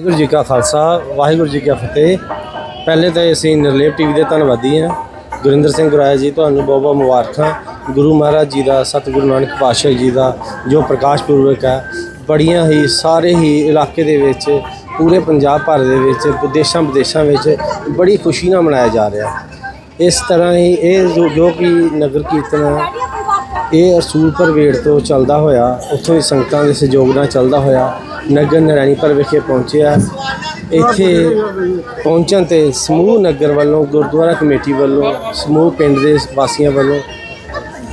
ਵਾਹਿਗੁਰੂ ਜੀ ਕਾ ਖਾਲਸਾ, ਵਾਹਿਗੁਰੂ ਜੀ ਕੀ ਫਤਿਹ। ਪਹਿਲੇ ਤਾਂ ਅਸੀਂ ਨਿਰਲੇਪ ਟੀਵੀ ਦੇ ਧੰਨਵਾਦੀ ਹਾਂ। ਗੁਰਿੰਦਰ ਸਿੰਘ ਗੁਰਾਇਆ ਜੀ, ਤੁਹਾਨੂੰ ਬਹੁਤ ਬਹੁਤ ਮੁਬਾਰਕਾਂ। ਗੁਰੂ ਮਹਾਰਾਜ ਜੀ ਦਾ, ਸਤਿਗੁਰੂ ਨਾਨਕ ਪਾਤਸ਼ਾਹ ਜੀ ਦਾ, ਜੋ ਪ੍ਰਕਾਸ਼ ਪੂਰਵਕ ਹੈ। ਬੜੀਆਂ ਹੀ, ਸਾਰੇ ਹੀ ਇਲਾਕੇ ਦੇ ਵਿੱਚ, ਪੂਰੇ ਪੰਜਾਬ ਭਰ ਦੇ ਵਿੱਚ ਵਿਦੇਸ਼ਾਂ ਵਿਦੇਸ਼ਾਂ ਵਿੱਚ ਬੜੀ ਖੁਸ਼ੀ ਨਾਲ ਮਨਾਇਆ ਜਾ ਰਿਹਾ। ਇਸ ਤਰ੍ਹਾਂ ਹੀ ਇਹ ਜੋ ਜੋ ਕਿ ਨਗਰ ਕੀਰਤਨ ਇਹ ਰਸੂਲਪੁਰ ਵੇੜ ਤੋਂ ਚੱਲਦਾ ਹੋਇਆ, ਉੱਥੋਂ ਹੀ ਸੰਗਤਾਂ ਦੇ ਸਹਿਯੋਗ ਨਾਲ ਚੱਲਦਾ ਹੋਇਆ ਨਗਰ ਨਰੈਣੀਪੁਰ ਵਿਖੇ ਪਹੁੰਚਿਆ ਇੱਥੇ ਪਹੁੰਚਣ ਤੇ ਸਮੂਹ ਨਗਰ ਵੱਲੋਂ, ਗੁਰਦੁਆਰਾ ਕਮੇਟੀ ਵੱਲੋਂ, ਸਮੂਹ ਪਿੰਡ ਦੇ ਵਾਸੀਆਂ ਵੱਲੋਂ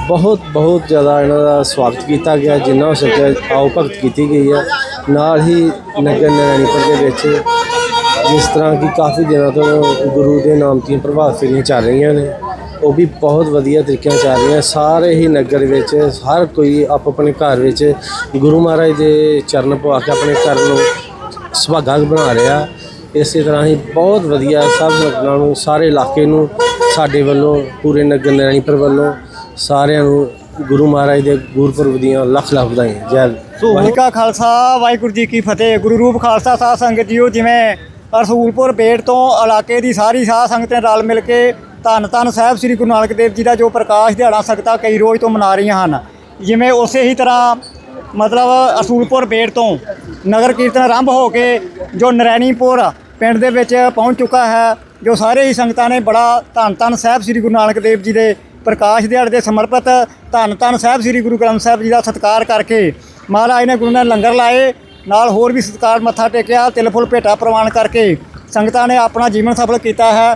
ਬਹੁਤ ਬਹੁਤ ਜ਼ਿਆਦਾ ਇਹਨਾਂ ਦਾ ਸਵਾਗਤ ਕੀਤਾ ਗਿਆ, ਜਿੰਨਾ ਹੋ ਸਕਿਆ ਆਓ ਭਗਤ ਕੀਤੀ ਗਈ ਹੈ। ਨਾਲ ਹੀ ਨਗਰ ਨਰੈਣੀਪੁਰ ਦੇ ਵਿੱਚ ਜਿਸ ਤਰ੍ਹਾਂ ਕਿ ਕਾਫੀ ਦਿਨਾਂ ਤੋਂ ਗੁਰੂ ਦੇ ਨਾਮ ਦੀਆਂ ਪ੍ਰਭਾਵ ਫੇਰੀਆਂ ਚੱਲ ਰਹੀਆਂ ਨੇ। ਉਹ ਵੀ ਬਹੁਤ ਵਧੀਆ ਤਰੀਕੇ ਨਾਲ ਚੱਲ ਰਹੀਆਂ ਸਾਰੇ ਹੀ ਨਗਰ ਵਿੱਚ ਹਰ ਕੋਈ ਆਪ ਆਪਣੇ ਘਰ ਵਿੱਚ ਗੁਰੂ ਮਹਾਰਾਜ ਦੇ ਚਰਨ ਪਵਾ ਕੇ ਆਪਣੇ ਘਰ ਨੂੰ ਸੁਭਾਗਾ ਬਣਾ ਰਿਹਾ। ਇਸੇ ਤਰ੍ਹਾਂ ਹੀ ਬਹੁਤ ਵਧੀਆ ਸਭ ਨਗਰਾਂ ਨੂੰ ਸਾਰੇ ਇਲਾਕੇ ਨੂੰ ਸਾਡੇ ਵੱਲੋਂ ਪੂਰੇ ਨਗਰ ਨਰਾਇਣਪੁਰ ਵੱਲੋਂ ਸਾਰਿਆਂ ਨੂੰ ਗੁਰੂ ਮਹਾਰਾਜ ਦੇ ਗੁਰਪੁਰਬ ਦੀਆਂ ਲੱਖ ਲੱਖ ਵਧਾਈਆਂ। ਜੈ ਵਾਹਿਗੁਰੂ। ਕਾ ਖਾਲਸਾ ਵਾਹਿਗੁਰੂ ਜੀ ਕੀ ਫਤਿਹ। ਗੁਰੂ ਰੂਪ ਖਾਲਸਾ ਸਾਧ ਸੰਗਤ ਜੀਓ ਜਿਵੇਂ ਰਸੂਲਪੁਰ ਬੇੜ ਤੋਂ ਇਲਾਕੇ ਦੀ ਸਾਰੀ ਸਾਧ ਸੰਗਤ ਨੇ ਰਲ ਮਿਲ ਕੇ ਧੰਨ ਧੰਨ ਸਾਹਿਬ ਸ੍ਰੀ ਗੁਰੂ ਨਾਨਕ ਦੇਵ ਜੀ ਦਾ ਜੋ ਪ੍ਰਕਾਸ਼ ਦਿਹਾੜਾ ਸੰਗਤਾਂ ਕਈ ਰੋਜ਼ ਤੋਂ ਮਨਾ ਰਹੀਆਂ ਹਨ। ਜਿਵੇਂ ਉਸੇ ਹੀ ਤਰ੍ਹਾਂ ਮਤਲਬ ਅਸੂਲਪੁਰ ਬੇੜ ਤੋਂ ਨਗਰ ਕੀਰਤਨ ਆਰੰਭ ਹੋ ਕੇ ਜੋ ਨਰੈਣੀਪੁਰ ਪਿੰਡ ਦੇ ਵਿੱਚ ਪਹੁੰਚ ਚੁੱਕਾ ਹੈ, ਜੋ ਸਾਰੇ ਹੀ ਸੰਗਤਾਂ ਨੇ ਬੜਾ ਧੰਨ ਧੰਨ ਸਾਹਿਬ ਸ੍ਰੀ ਗੁਰੂ ਨਾਨਕ ਦੇਵ ਜੀ ਦੇ ਪ੍ਰਕਾਸ਼ ਦਿਹਾੜੇ ਦੇ ਸਮਰਪਿਤ ਧੰਨ ਧੰਨ ਸਾਹਿਬ ਸ੍ਰੀ ਗੁਰੂ ਗ੍ਰੰਥ ਸਾਹਿਬ ਜੀ ਦਾ ਸਤਿਕਾਰ ਕਰਕੇ ਮਹਾਰਾਜ ਨੇ ਗੁਰੂ ਨੇ ਲੰਗਰ ਲਾਏ, ਨਾਲ ਹੋਰ ਵੀ ਸਤਿਕਾਰ ਮੱਥਾ ਟੇਕਿਆ, ਤਿਲ ਫੁੱਲ ਭੇਟਾ ਪ੍ਰਵਾਨ ਕਰਕੇ ਸੰਗਤਾਂ ਨੇ ਆਪਣਾ ਜੀਵਨ ਸਫਲ ਕੀਤਾ ਹੈ।